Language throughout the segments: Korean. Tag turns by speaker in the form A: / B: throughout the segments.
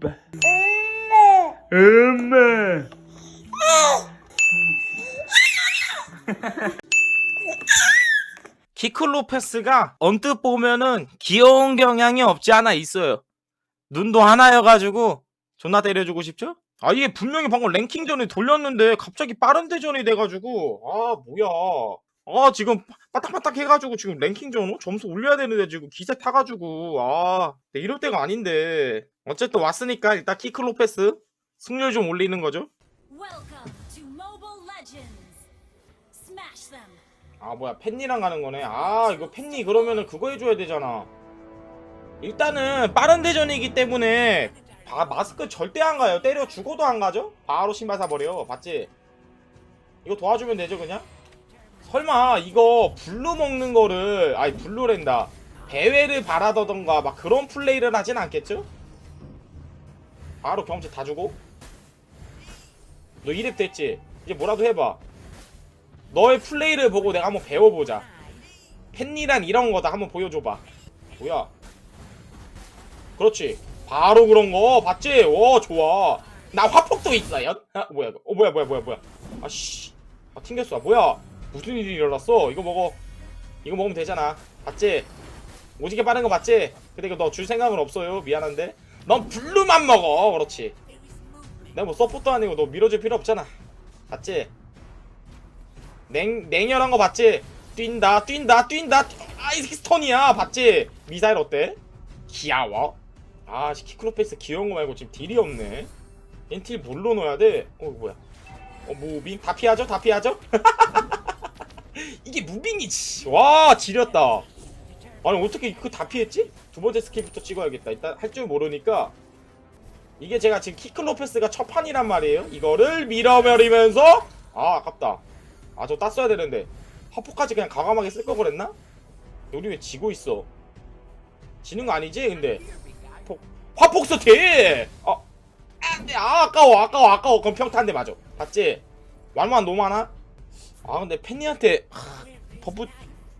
A: 아빠. 엄마. 키클로페스가 언뜻 보면은 귀여운 경향이 없지 않아 있어요. 눈도 하나여가지고 존나 때려주고 싶죠? 아 이게 분명히 방금 랭킹전에 돌렸는데 갑자기 빠른 대전이 돼가지고 아 뭐야 아 지금 빠딱빠딱 해가지고 지금 랭킹전 어? 점수 올려야 되는데 지금 기세 타가지고. 아 네, 이럴 때가 아닌데. 어쨌든 왔으니까 일단 키클 로페스 승률 좀 올리는 거죠. 아 뭐야 팬니랑 가는 거네. 아 이거 팬니 그러면은 그거 해줘야 되잖아. 일단은 빠른 대전이기 때문에 바, 마스크 절대 안 가요. 때려 죽어도 안 가죠? 바로 신발 사버려. 봤지? 이거 도와주면 되죠 그냥 설마 이거 블루 먹는 거를 아니 블루랜다 대회를 바라더던가 막 그런 플레이를 하진 않겠죠 바로 경험치 다 주고 너 2렙 됐지 이제 뭐라도 해봐 너의 플레이를 보고 내가 한번 배워보자. 팬이란 이런 거다 한번 보여줘봐. 뭐야? 그렇지. 바로 그런 거 봤지? 오 좋아. 나 화폭도 있어요. 아, 뭐야? 어 뭐야 뭐야 뭐야 뭐야? 아씨. 아 튕겼어. 아, 뭐야? 무슨 일이 일어났어? 이거 먹어. 이거 먹으면 되잖아. 봤지? 오지게 빠른 거 봤지? 근데 이거 너 줄 생각은 없어요. 미안한데. 넌 블루만 먹어. 그렇지. 내가 뭐 서포터 아니고 너 밀어줄 필요 없잖아. 봤지? 냉, 냉혈한 거 봤지? 뛴다, 뛴다, 뛴다. 아, 이 새끼 스턴이야. 봤지? 미사일 어때? 귀여워. 아, 씨, 키크로페이스 귀여운 거 말고 지금 딜이 없네. 엔틸 뭘로 넣어야 돼? 어, 뭐야? 어, 무빙? 다 피하죠? 다 피하죠? 이게 무빙이지. 와, 지렸다. 아니, 어떻게 그거 다 피했지? 두 번째 스킬부터 찍어야겠다. 일단 할 줄 모르니까. 이게 제가 지금 키클로페스가 첫 판이란 말이에요. 이거를 밀어버리면서 아, 아깝다. 아 저 땄어야 되는데 화포까지 그냥 과감하게 쓸걸 그랬나? 우리 왜 지고 있어? 지는 거 아니지? 근데 폭 화폭 스틸! 어. 아, 네, 아 아까워 아까워 아까워 그럼 평타한대 맞아 봤지? 완만 너무 많아? 아 근데 팬니한테 하, 버프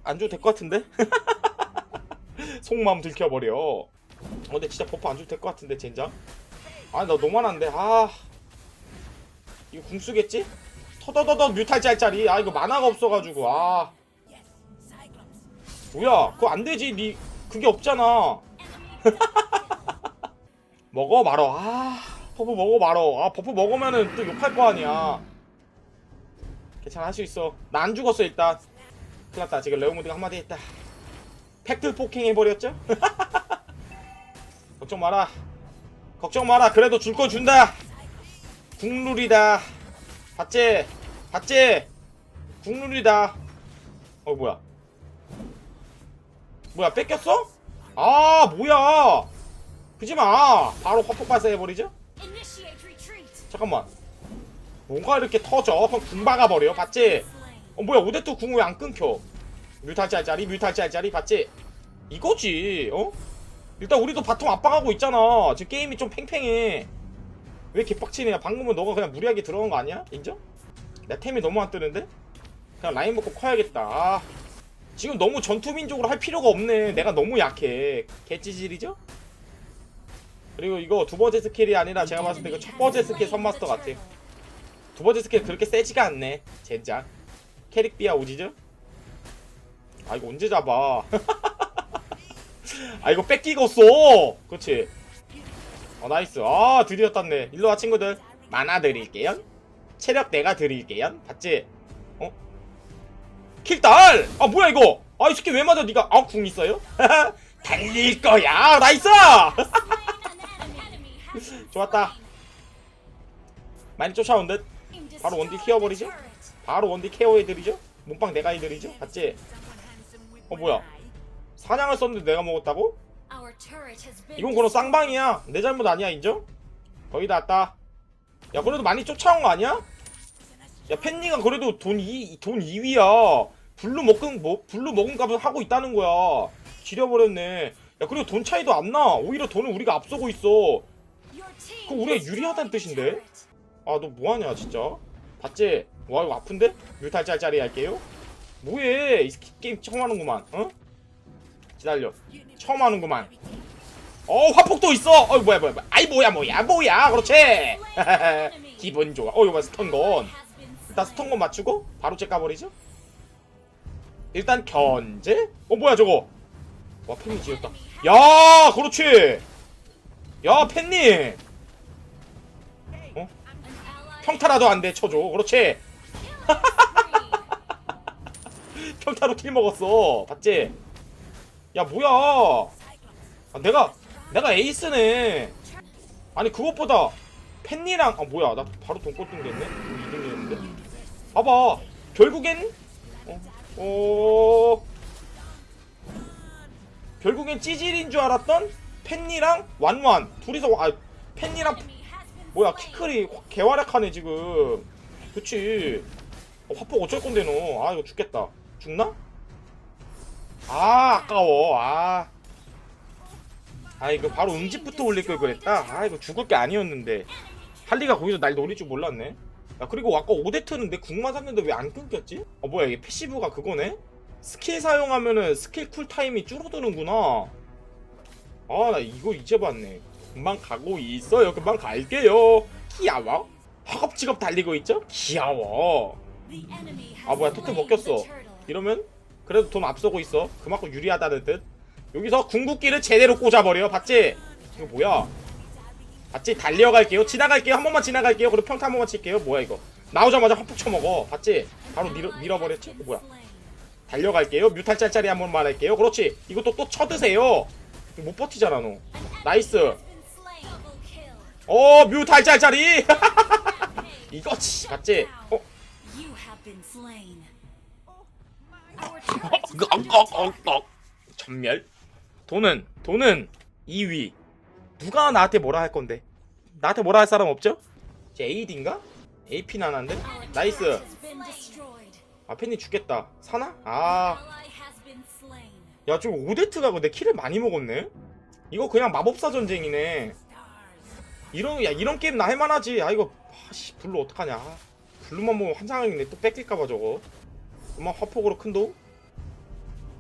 A: 안 줘도 될 것 같은데? 속마음 들켜버려. 어 근데 진짜 버프 안 줘도 될 것 같은데 젠장? 아나 너무 많은데. 아. 이거 궁 쓰겠지? 터더더더 뮤탈 짤짤이 아 이거 만화가 없어가지고. 아. 뭐야? 그거 안되지. 니 그게 없잖아. 먹어 말어. 아 버프 먹어 말어. 아 버프 먹으면은 또 욕할 거 아니야 괜찮아 할 수 있어 나 안 죽었어 일단 큰일 났다 지금 레오모드가 한마디 했다 팩트 폭행해버렸죠? 걱정 마라 걱정 마라 그래도 줄거 준다 국룰이다 봤지? 봤지? 국룰이다. 어 뭐야? 뭐야 뺏겼어? 아 뭐야? 그지 마. 바로 화폭 발사해버리죠? 잠깐만. 뭔가 이렇게 터져? 그럼 궁 박아버려. 봤지? 어 뭐야 오데트 궁왜 안 끊겨? 뮤탈 짤짤이 뮤탈 짤짤이 봤지? 이거지 어? 일단 우리도 바통 압박하고 있잖아 지금 게임이 좀 팽팽해 왜 개빡치냐 방금은 너가 그냥 무리하게 들어간 거 아니야? 인정? 내 템이 너무 안 뜨는데? 그냥 라인 먹고 커야겠다 아, 지금 너무 전투민족으로 할 필요가 없네 내가 너무 약해 개찌질이죠? 그리고 이거 두 번째 스킬이 아니라 제가 봤을 때 이거 첫 번째 스킬 선마스터 같아 두 번째 스킬 그렇게 세지가 않네. 젠장. 캐릭비아 오지죠? 아 이거 언제 잡아? 아 이거 뺏기겠어. 그렇지. 어 나이스. 아 드디어 땄네. 일로와 친구들. 만화 드릴게요. 체력 내가 드릴게요. 봤지? 어? 킬달! 아 뭐야 이거? 아 이 새끼 왜 맞아? 니가 아 궁 있어요? 달릴 거야. 나이스! 좋았다. 많이 쫓아온 듯. 바로 원딜
B: turret.
A: 바로 원딜 케어해드리죠? 몸빵 내가 해드리죠? 봤지? 어 뭐야 사냥을 썼는데 내가 먹었다고? 이건 그럼 쌍방이야 내 잘못 아니야 인정? 거의 다 왔다 야 그래도 많이 쫓아온 거 아니야? 야 팬니가 그래도 돈, 이, 돈 2위야 블루 먹은 뭐 블루 먹은 값을 하고 있다는 거야 지려버렸네 야 그리고 돈 차이도 안나 오히려 돈을 우리가 앞서고 있어 그거 우리가 유리하다는 뜻인데? 아 너 뭐하냐 진짜? 봤지? 와 이거 아픈데? 뮤탈 짤짤이 할게요. 뭐해? 이 게임 처음 하는구만 어? 기다려. 처음 하는구만. 어 화폭도 있어! 어 뭐야 뭐야 뭐야. 아이 뭐야 뭐야 뭐야. 그렇지. 기분 좋아. 어 이거 스턴건. 일단 스턴건 맞추고 바로 째 까버리죠? 일단 견제? 어 뭐야 저거? 와 팬님 지었다. 야 그렇지. 야 팬님! 어 평타라도 안 돼 쳐줘. 그렇지? 평타로 킬 먹었어. 봤지? 야 뭐야? 아, 내가 내가 에이스네. 아니 그것보다 팬니랑 아 뭐야? 나 바로 돈꽃 뜬겠네? 2등이었는데? 봐봐. 결국엔 어, 어 결국엔 찌질인 줄 알았던 팬니랑 완완. 둘이서 아 팬니랑 뭐야 키클이 확 개활약하네 지금. 그치? 어, 화폭 어쩔 건데 너 아 이거 죽겠다. 죽나? 아 아까워. 아. 아 이거 바로 응집부터 올릴 걸 그랬다? 아 이거 죽을 게 아니었는데. 할리가 거기서 날 노릴 줄 몰랐네. 야 그리고 아까 오데트는 내 궁만 샀는데 왜 안 끊겼지? 어 뭐야 이게 패시브가 그거네? 스킬 사용하면은 스킬 쿨타임이 줄어드는구나. 아 나 이거 이제 봤네 금방 가고 있어요. 금방 갈게요. 귀여워 허겁지겁 달리고 있죠? 귀여워 아, 뭐야, 토템 먹혔어. 이러면 그래도 돈 앞서고 있어. 그만큼 유리하다는 뜻 여기서 궁극기를 제대로 꽂아버려 봤지? 이거 뭐야? 봤지? 달려갈게요. 지나갈게요. 한 번만 지나갈게요. 그리고 평타 한 번만 칠게요. 뭐야 이거? 나오자마자 헛폭 쳐먹어. 봤지? 바로 밀어, 밀어버렸지? 이거 뭐야? 달려갈게요. 뮤탈 짤짤이 한 번만 할게요. 그렇지. 이것도 또 쳐드세요. 못 버티잖아 너. 나이스 어 뮤탈 짤짤이. 이거지 봤지? 어? 꺽꺽꺽꺽 전멸? 돈은 돈은 2위. 누가 나한테 뭐라 할 건데? 나한테 뭐라 할 사람 없죠? 제 AD인가? AP 나는데? 나이스. 아 팬이 죽겠다. 사나? 아 야 지금 오데트가 근데 킬을 많이 먹었네? 이거 그냥 마법사 전쟁이네 이런 야 이런 게임 나 할만하지. 아 이거 아씨 블루 어떡하냐. 아, 블루만 보면 환장하겠네 또 뺏길까봐 저거. 엄마 화폭으로 큰 도움?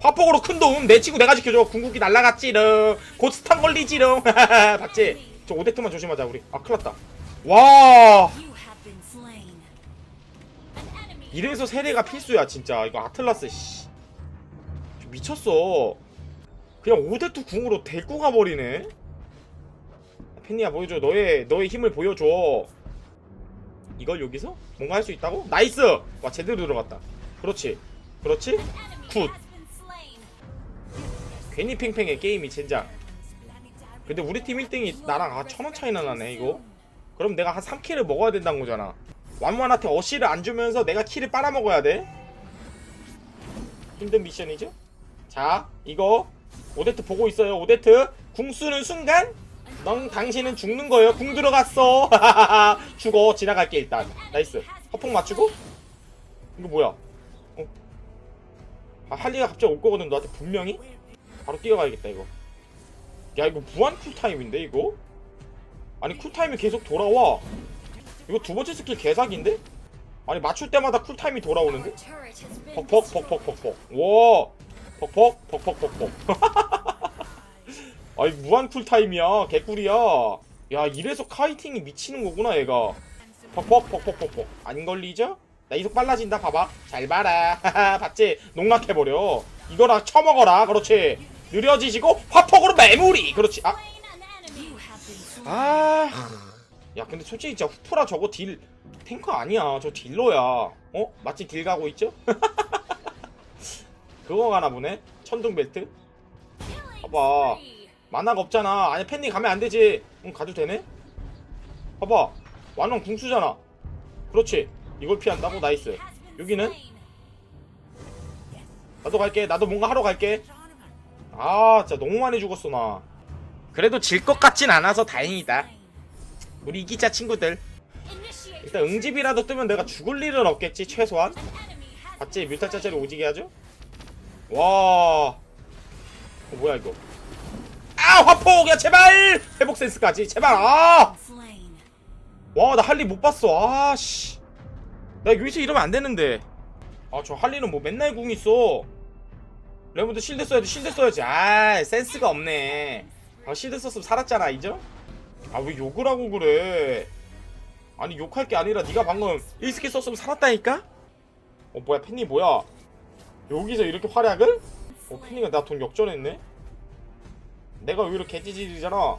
A: 화폭으로 큰 도움? 내 친구 내가 지켜줘. 궁극기 날라갔지롱. 곧 스탄 걸리지롱. 봤지? 저 오데트만 조심하자 우리. 아 큰일났다. 와. 이래서 세례가 필수야 진짜. 이거 아틀라스 씨. 미쳤어. 그냥 오데트 궁으로 데리고 가버리네 팬니야 보여줘. 너의 너의 힘을 보여줘. 이걸 여기서 뭔가 할 수 있다고? 나이스! 와 제대로 들어갔다. 그렇지. 그렇지? 굿. 괜히 팽팽해 게임이 젠장 근데 우리 팀 1등이 나랑 아 천원 차이나 나네 이거. 그럼 내가 한 3킬을 먹어야 된다는 거잖아. 완완한테 어시를 안 주면서 내가 킬을 빨아먹어야 돼? 힘든 미션이죠 자 이거. 오데트 보고 있어요 오데트. 궁 쓰는 순간 넌 당신은 죽는 거예요. 궁 들어갔어. 죽어. 지나갈게 일단. 나이스. 허풍 맞추고? 이거 뭐야? 어? 아, 할리가 갑자기 올 거거든 너한테 분명히? 바로 뛰어가야겠다 이거. 야 이거 무한 쿨타임인데 이거? 아니 쿨타임이 계속 돌아와. 이거 두 번째 스킬 개사기인데? 아니 맞출 때마다 쿨타임이 돌아오는데? 벅벅벅벅 와! 벅벅벅벅 아니 무한 쿨타임이야. 개꿀이야. 야 이래서 카이팅이 미치는 거구나 얘가. 벅벅 벅벅벅벅 안 걸리죠? 나 이속 빨라진다 봐봐. 잘 봐라. 봤지? 농락해버려. 이거랑 쳐먹어라. 그렇지? 느려지시고 화폭으로 매무리 그렇지. 아. 아. 야 근데 솔직히 진짜 후프라 저거 딜 탱커 아니야. 저 딜러야. 어? 마치 딜 가고 있죠? 그거 가나 보네. 천둥 벨트? 봐봐 만화가 없잖아. 아니 팬님 가면 안 되지. 응 가도 되네? 봐봐. 완전 궁수잖아. 그렇지. 이걸 피한다고? 나이스. 여기는? 나도 갈게. 나도 뭔가 하러 갈게. 아 진짜 너무 많이 죽었어 나. 그래도 질 것 같진 않아서 다행이다. 우리 이기자 친구들. 일단 응집이라도 뜨면 내가 죽을 일은 없겠지 최소한. 봤지? 뮤탈 짜짜리 오지게 하죠? 와. 어, 뭐야 이거 아 화폭 야 제발! 회복 센스까지 제발! 아와 나 할리 못 봤어. 아씨. 나 여기서 이러면 안 되는데. 아 저 할리는 뭐 맨날 궁 있어. 레몬드 실드 써야지 실드 써야지. 아 센스가 없네. 아 시드 썼으면 살았잖아 이죠? 아 왜 욕을 하고 그래? 아니 욕할 게 아니라 네가 방금 1스킬 썼으면 살았다니까? 어 뭐야 팬니 뭐야? 여기서 이렇게 활약을? 어 팬니가 나 돈 역전했네? 내가 오히려 개찌질이잖아.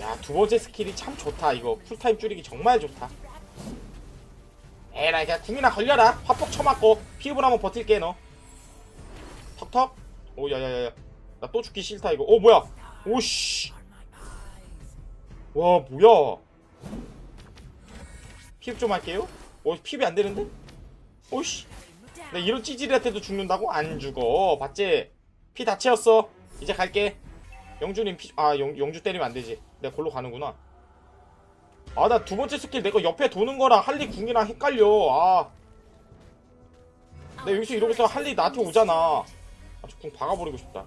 A: 야 두 번째 스킬이 참 좋다. 이거 쿨타임 줄이기 정말 좋다. 에라이 그냥 궁이나 걸려라. 화폭 쳐맞고 피부나 한번 버틸게 너. 턱턱. 오 야야야야. 나 또 죽기 싫다 이거. 어 뭐야? 오씨. 와 뭐야? 피흡 좀 할게요. 어 피흡이 안 되는데? 오씨. 나 이런 찌질한테도 죽는다고? 안 죽어. 봤지? 피 다 채웠어. 이제 갈게 영주님 피, 아 영, 영주 때리면 안 되지 내가 골로 가는구나 아 나 두 번째 스킬 내가 옆에 도는 거랑 할리 궁이랑 헷갈려 아 내가 여기서 이러고서 할리 나한테 오잖아 아, 저 궁 박아버리고 싶다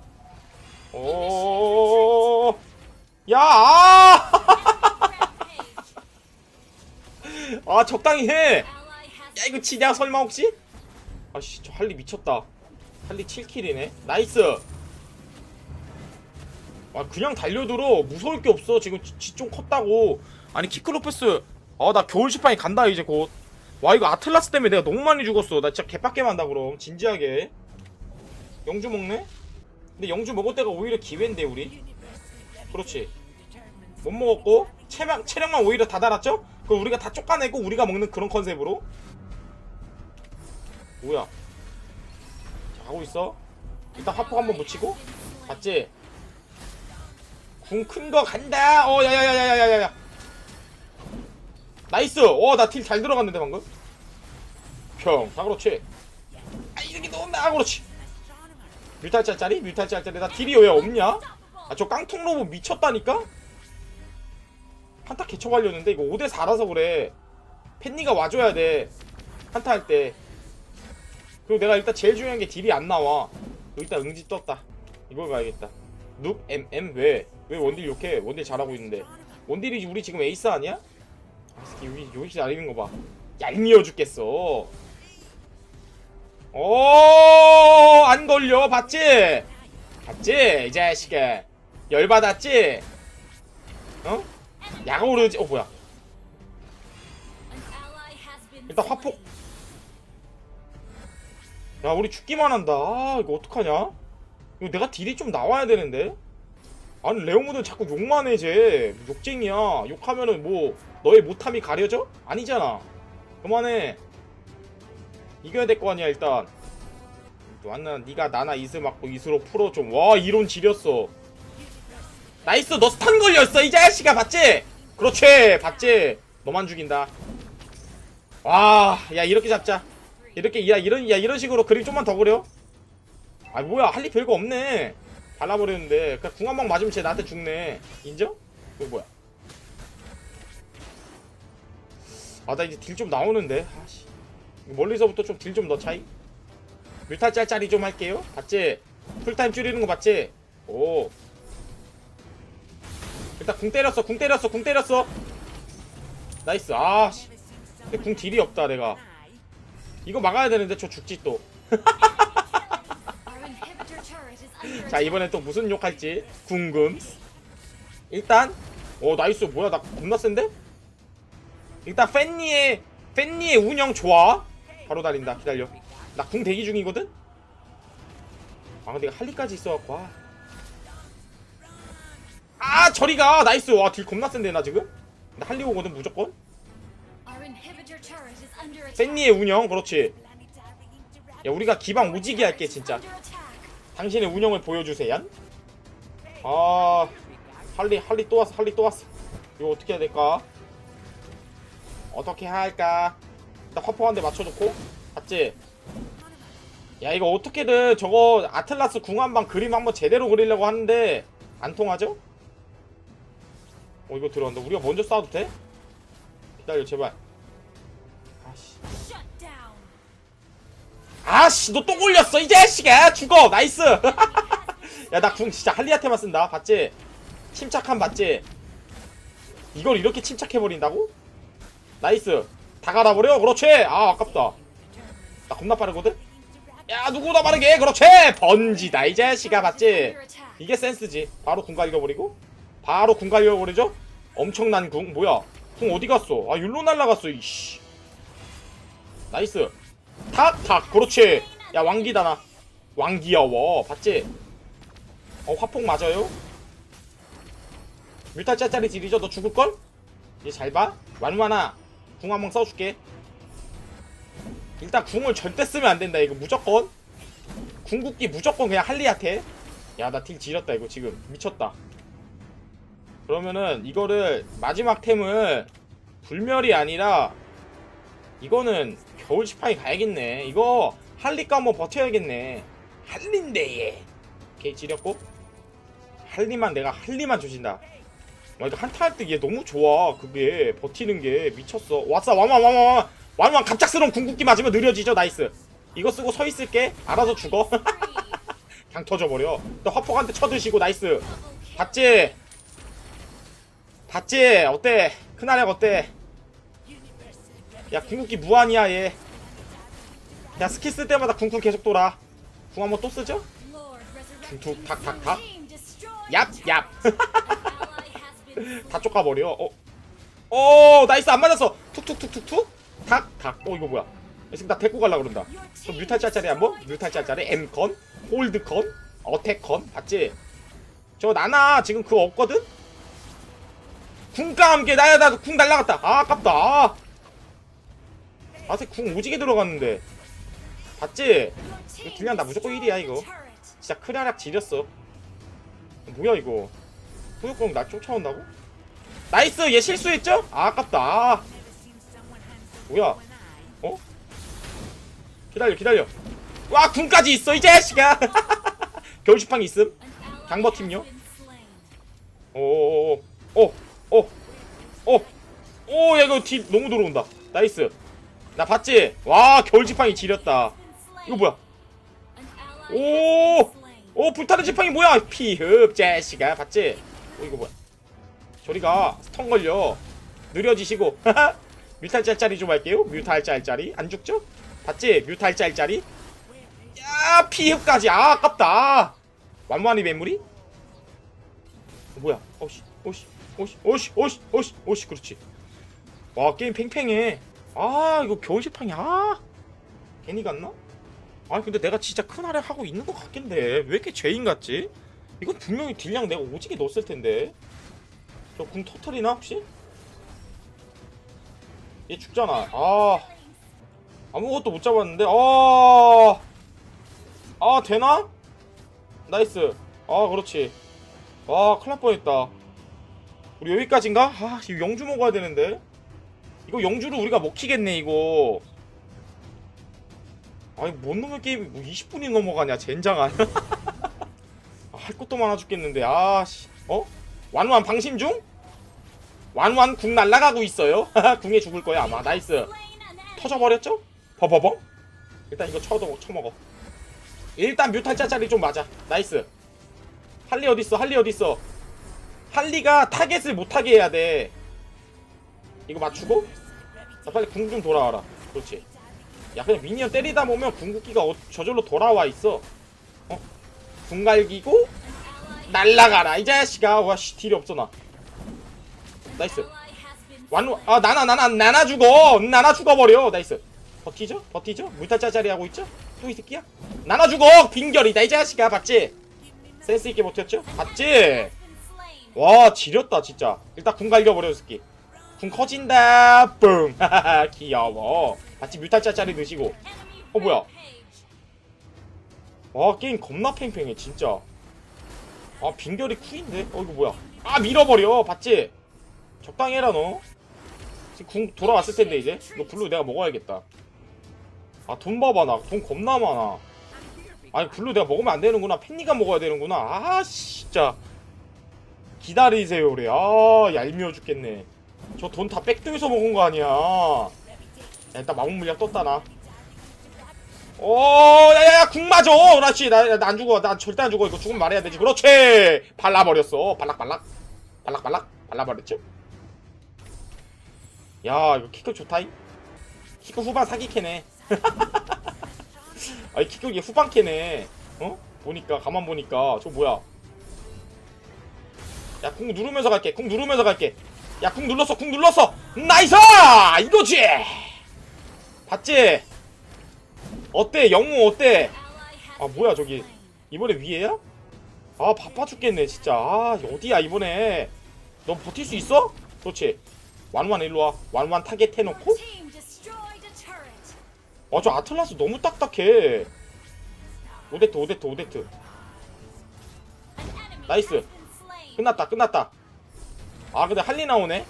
A: 오, 야, 아, 아 적당히 해. 야 이거 지냐 설마 혹시? 아씨 저 할리 미쳤다. 할리 7킬이네. 나이스. 아 그냥 달려들어 무서울 게 없어 지금 지 좀 컸다고. 아니 키크로페스. 아 나 겨울 시판이 간다 이제 곧. 와 이거 아틀라스 때문에 내가 너무 많이 죽었어. 나 진짜 개빡게 만다 그럼 진지하게. 영주 먹네? 근데 영주 먹을 때가 오히려 기회인데 우리 그렇지 못 먹었고 체력, 체력만 오히려 다 달았죠? 그럼 우리가 다 쫓아내고 우리가 먹는 그런 컨셉으로 뭐야 자, 하고 있어 일단 화폭 한번 묻히고 봤지? 궁 큰 거 간다. 어 야야야야야야야. 나이스. 어 나 딜 잘 들어갔는데 방금. 평다 그렇지 아 이렇게 넣었나 그렇지 뮤탈짤짜리? 뮤탈짤짜리. 나 딜이 왜 없냐? 아 저 깡통 로봇 미쳤다니까? 한타 개쳐가려는데 이거 5대 4라서 그래. 팬니가 와줘야 돼. 한타 할 때. 그리고 내가 일단 제일 중요한 게 딜이 안 나와. 일단 응지 떴다. 이걸 가야겠다. 눕 MM 왜? 왜 원딜 욕해? 원딜 잘하고 있는데 원딜이 우리 지금 에이스 아니야? 아, 이 여기 여기서 날리는 거 봐 얄미워 죽겠어 오, 안 걸려. 봤지? 봤지? 이 자식아. 열받았지? 어? 야가 오르지. 어, 뭐야. 일단 화폭. 야, 우리 죽기만 한다. 아, 이거 어떡하냐? 이거 내가 딜이 좀 나와야 되는데? 아니, 레오무는 자꾸 욕만 해, 쟤. 욕쟁이야. 욕하면은 뭐, 너의 못함이 가려져? 아니잖아. 그만해. 이겨야 될 거 아니야 일단 완난 네가 나나 이스 맞고 이스로 풀어 좀와 이론 지렸어 나이스 너 스탄 걸렸어 이 자식아 봤지? 그렇지 봤지? 너만 죽인다 와 야 이렇게 잡자 이렇게 야 이런 야 이런 식으로 그림 좀만 더 그려 아 뭐야 할 일 별거 없네 발라버렸는데 그냥 궁 한 방 맞으면 쟤 나한테 죽네. 인정? 이거 뭐야? 아 나 이제 딜 좀 나오는데. 아씨. 멀리서부터 좀 딜 좀 넣자이. 뮤탈 짤짤이 좀 할게요. 봤지? 풀타임 줄이는 거 봤지? 오. 일단 궁 때렸어 궁 때렸어 궁 때렸어. 나이스. 아씨. 근데 궁 딜이 없다 내가. 이거 막아야 되는데 저 죽지 또 자 이번엔 또 무슨 욕 할지. 궁금. 일단 오 나이스. 뭐야 나 겁나 센데? 일단 팬니의 팬니의 운영 좋아. 바로 달린다. 기다려. 나 궁 대기 중이거든? 아 근데 할리까지 있어갖고 아. 아 저리가. 나이스. 와 딜 겁나 센데 나 지금? 나 할리 오거든 무조건. 팬니의 운영 그렇지. 야 우리가 기방 오지게 할게 진짜 당신의 운영을 보여주세요. 아 할리 할리 또 왔어 할리 또 왔어. 이거 어떻게 해야 될까? 어떻게 할까? 일단 화포 한 대 맞춰놓고 봤지? 야 이거 어떻게든 저거 아틀라스 궁한방 그림 한번 제대로 그리려고 하는데 안 통하죠? 어 이거 들어간다. 우리가 먼저 싸워도 돼? 기다려 제발 아씨 너 또 걸렸어 이 자식아. 죽어 나이스. 야 나 궁 진짜 할리한테만 쓴다. 봤지? 침착함 봤지? 이걸 이렇게 침착해버린다고? 나이스. 다 갈아버려? 그렇지. 아 아깝다. 나 겁나 빠르거든? 야 누구보다 빠르게. 그렇지. 번지다 이 자식아. 봤지? 이게 센스지. 바로 궁 갈겨버리고? 바로 궁 갈겨버리죠? 엄청난 궁. 뭐야? 궁 어디 갔어? 아 율로 날라갔어 이씨. 나이스 탁 탁 그렇지. 야 왕기다 나. 왕기여워 봤지? 어 화폭 맞아요? 뮤탈 짜짜리 딜이죠? 너 죽을걸? 이제 잘봐. 완완아 궁 한번 써줄게. 일단 궁을 절대 쓰면 안 된다 이거 무조건. 궁극기 무조건 그냥 할리한테. 야 나 딜 지렸다 이거 지금. 미쳤다. 그러면은 이거를 마지막 템을 불멸이 아니라 이거는 겨울 지팡이 가야겠네. 이거 할리가 한번 버텨야겠네. 할리인데 얘. 오케이 지렸고. 할리만 내가 할리만 조진다. 와 이거 한타 할 때 얘 너무 좋아 그게. 버티는 게. 미쳤어. 왔어 완완 완완 완완 완완 갑작스러운 궁극기 맞으면 느려지죠? 나이스. 이거 쓰고 서 있을게. 알아서 죽어. 그냥 터져버려. 또 화폭한테 쳐드시고 나이스. 봤지 봤지 어때? 큰아력 어때 야 궁극기 무한이야 얘 야 스킬 쓸 때마다 궁궁 계속 돌아. 궁 한번 또 쓰죠?
B: Lord
A: 툭툭,
B: resurrected
A: 탁, 탁,
B: your
A: 탁.
B: team destroyed.
A: 얍얍. 다 쫓아버려. 어. 어 나이스 안 맞았어. 툭툭툭툭툭. 탁탁. 어 이거 뭐야? 지금 나 데리고 갈라 그런다.
B: team
A: 뮤탈 짤짤이 한번? 뮤탈 짤짤이 M컨? 홀드컨? 어택컨? 봤지? 저 나나 지금 그거 없거든? 궁과 함께 나야 나궁 날라갔다. 아 아깝다 아 아직 궁 오지게 들어갔는데 봤지 딜량 나 무조건
B: destroyed
A: 1이야
B: the
A: 이거. 진짜 크라락 지렸어 뭐야 이거 후역공 날 쫓아온다고? 나이스 얘 실수했죠? 아, 아깝다 아, 뭐야 어? 기다려 기다려 와 군까지 있어 이 자식아 겨울시팡 있음
B: ally
A: 강버팀요?
B: has been slain.
A: 오오오오오오야 이거 딜 너무 들어온다 나이스 나 봤지? 와 겨울지팡이 지렸다. 이거 뭐야 오! 오 불타는 지팡이 뭐야 피흡 자식아 봤지? 어 이거 뭐야 저리가 스턴 걸려 느려지시고 뮤탈 짤짤이 좀 할게요 뮤탈 짤짤이 안 죽죠? 봤지? 뮤탈 짤짤이 야 피흡까지 아 아깝다 완완히 매물이? 어, 뭐야 오씨 오씨 오씨 오씨 오씨 오씨 오씨 그렇지 와 게임 팽팽해 아 이거 겨울지팡이 아 괜히 갔나? 아니 근데 내가 진짜 큰 할애 하고 있는 것 같긴데. 왜 이렇게 죄인 같지? 이건 분명히 딜량 내가 오지게 넣었을 텐데. 저 궁 터트리나 혹시? 얘 죽잖아. 아. 아무것도 못 잡았는데. 아, 아 되나? 나이스. 아 그렇지. 아 큰일 날 뻔했다. 우리 여기까지인가? 아 이거 영주 먹어야 되는데 이거 영주를 우리가 먹히겠네 이거. 아니 뭔 놈의 게임이 뭐 20분이 넘어가냐 젠장한 아, 할 것도 많아 죽겠는데 아씨. 어? 완완 방심 중? 완완 궁 날라가고 있어요? 궁에 죽을 거야 아마. 나이스. 터져버렸죠? 버버벙? 일단 이거 쳐도 쳐먹어. 일단 뮤탈 짜짜리 좀 맞아. 나이스. 할리 어딨어 할리 어딨어? 할리가 타겟을 못하게 해야 돼 이거 맞추고 자 빨리 궁 좀 돌아와라 그렇지 야 그냥 미니언 때리다 보면 궁극기가 어, 저절로 돌아와 있어 어? 궁 갈기고 날라가라 이 자식아 와씨 딜이 없어 나 나이스
B: Ally has been
A: 완, 아, 나나, 나나, 나나 죽어! 나나 죽어버려! 나이스. 버티죠? 버티죠? 물타 짜짜리 하고 있죠? 또 이 새끼야? 나나 죽어! 빙결이다, 이 자식아, 봤지? 센스있게 버텼죠? 봤지? 와, 지렸다, 진짜. 일단 궁 갈겨버려, 이 새끼. 궁 커진다, 뿡! 귀여워. 봤지? 뮤탈 짜짜리 드시고. 어, 뭐야? 와, 게임 겁나 팽팽해, 진짜. 아, 빙결이 쿨인데? 어, 이거 뭐야? 아, 밀어버려! 봤지? 적당히 해라, 너. 지금 궁 돌아왔을 텐데, 이제. 이거 블루 내가 먹어야겠다. 아, 돈 봐봐, 나. 돈 겁나 많아. 아니, 블루 내가 먹으면 안 되는구나. 팬니가 먹어야 되는구나. 아, 씨, 진짜. 기다리세요, 그래. 아, 얄미워 죽겠네. 저 돈 다 백도에서 먹은 거 아니야. 야, 일단 마법 물약 떴다, 나. 오, 야야야, 궁 맞아. 그렇지. 나, 나 안 죽어. 나 절대 안 죽어. 이거 죽으면 말해야 되지. 그렇지. 발라버렸어. 발락발락. 발락발락. 발라버렸죠? 야, 이거 키크 좋다잉. 키크 후반 사기 캐네. 아이, 키크 얘 후반 캐네. 어? 보니까, 가만 보니까. 저 뭐야. 야 궁 누르면서 갈게 궁 누르면서 갈게 야 궁 눌렀어 궁 눌렀어. 나이스! 이거지! 봤지? 어때? 영웅 어때? 아 뭐야 저기. 이번에 위에야? 아 바빠 죽겠네 진짜. 아 어디야 이번에? 너 버틸 수 있어? 그렇지. 완완 일로와. 완완 타겟 해놓고. 아 저 아틀라스 너무 딱딱해. 오데트 오데트 오데트. 나이스. 끝났다 끝났다 아 근데 할리 나오네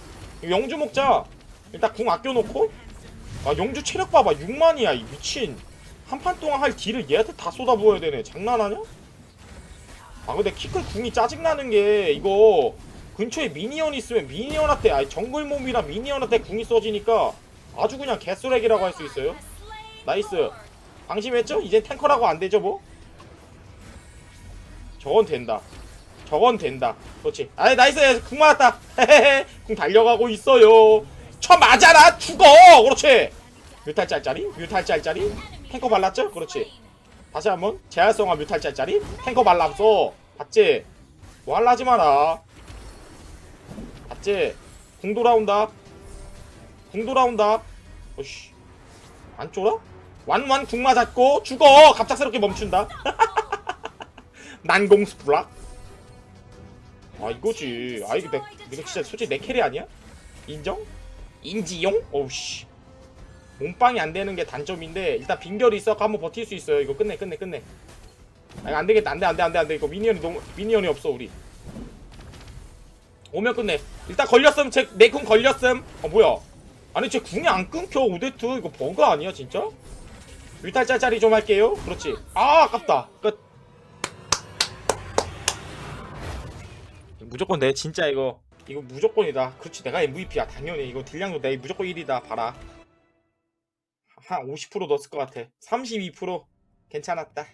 A: 영주 먹자 일단 궁 아껴놓고 아 영주 체력 봐봐 6만이야 이 미친 한 판 동안 할 딜을 얘한테 다 쏟아부어야 되네 장난하냐? 아 근데 키클 궁이 짜증나는 게 이거 근처에 미니언 있으면 미니언한테 아니 정글몸이랑 미니언한테 궁이 써지니까 아주 그냥 개쓰레기라고 할 수 있어요 나이스. 방심했죠? 이젠 탱커라고 안 되죠 뭐? 저건 된다. 저건 된다. 그렇지. 아이 나이스 궁 맞았다. 궁 달려가고 있어요. 쳐 맞아라 죽어. 그렇지. 뮤탈 짤짜리 뮤탈 짤짜리 탱커 발랐죠? 그렇지. 다시 한번 제할성화 뮤탈 짤짜리 탱커 발랐어. 봤지? 뭐 할라 하지 마라. 봤지? 궁 돌아온다. 궁 돌아온다. 어씨. 안 쫄아? 완완 궁 맞았고 죽어. 갑작스럽게 멈춘다. 난공 스플락. 아 이거지. 아 이거 내 이거 진짜 솔직히 내 캐리 아니야? 인정? 인지용? 어우씨. 몸빵이 안 되는 게 단점인데 일단 빈결이 있어 한번 버틸 수 있어요. 이거 끝내 끝내 끝내. 아 이거 안 되겠다. 안 돼 안 돼 안 돼 안 돼. 이거 미니언이 너무 미니언이 없어 우리. 오면 끝내. 일단 걸렸음 제내궁 걸렸음. 어 뭐야? 아니 제 궁이 안 끊겨 오데트 이거 버그 아니야 진짜? 뮤탈짤짜리 좀 할게요. 그렇지. 아 아깝다. 끝. 무조건 내 진짜 이거 이거 무조건이다. 그렇지 내가 MVP야 당연히 이거 딜량도 내 무조건 1위다. 봐라. 한 50% 넣었을 것 같아. 32% 괜찮았다.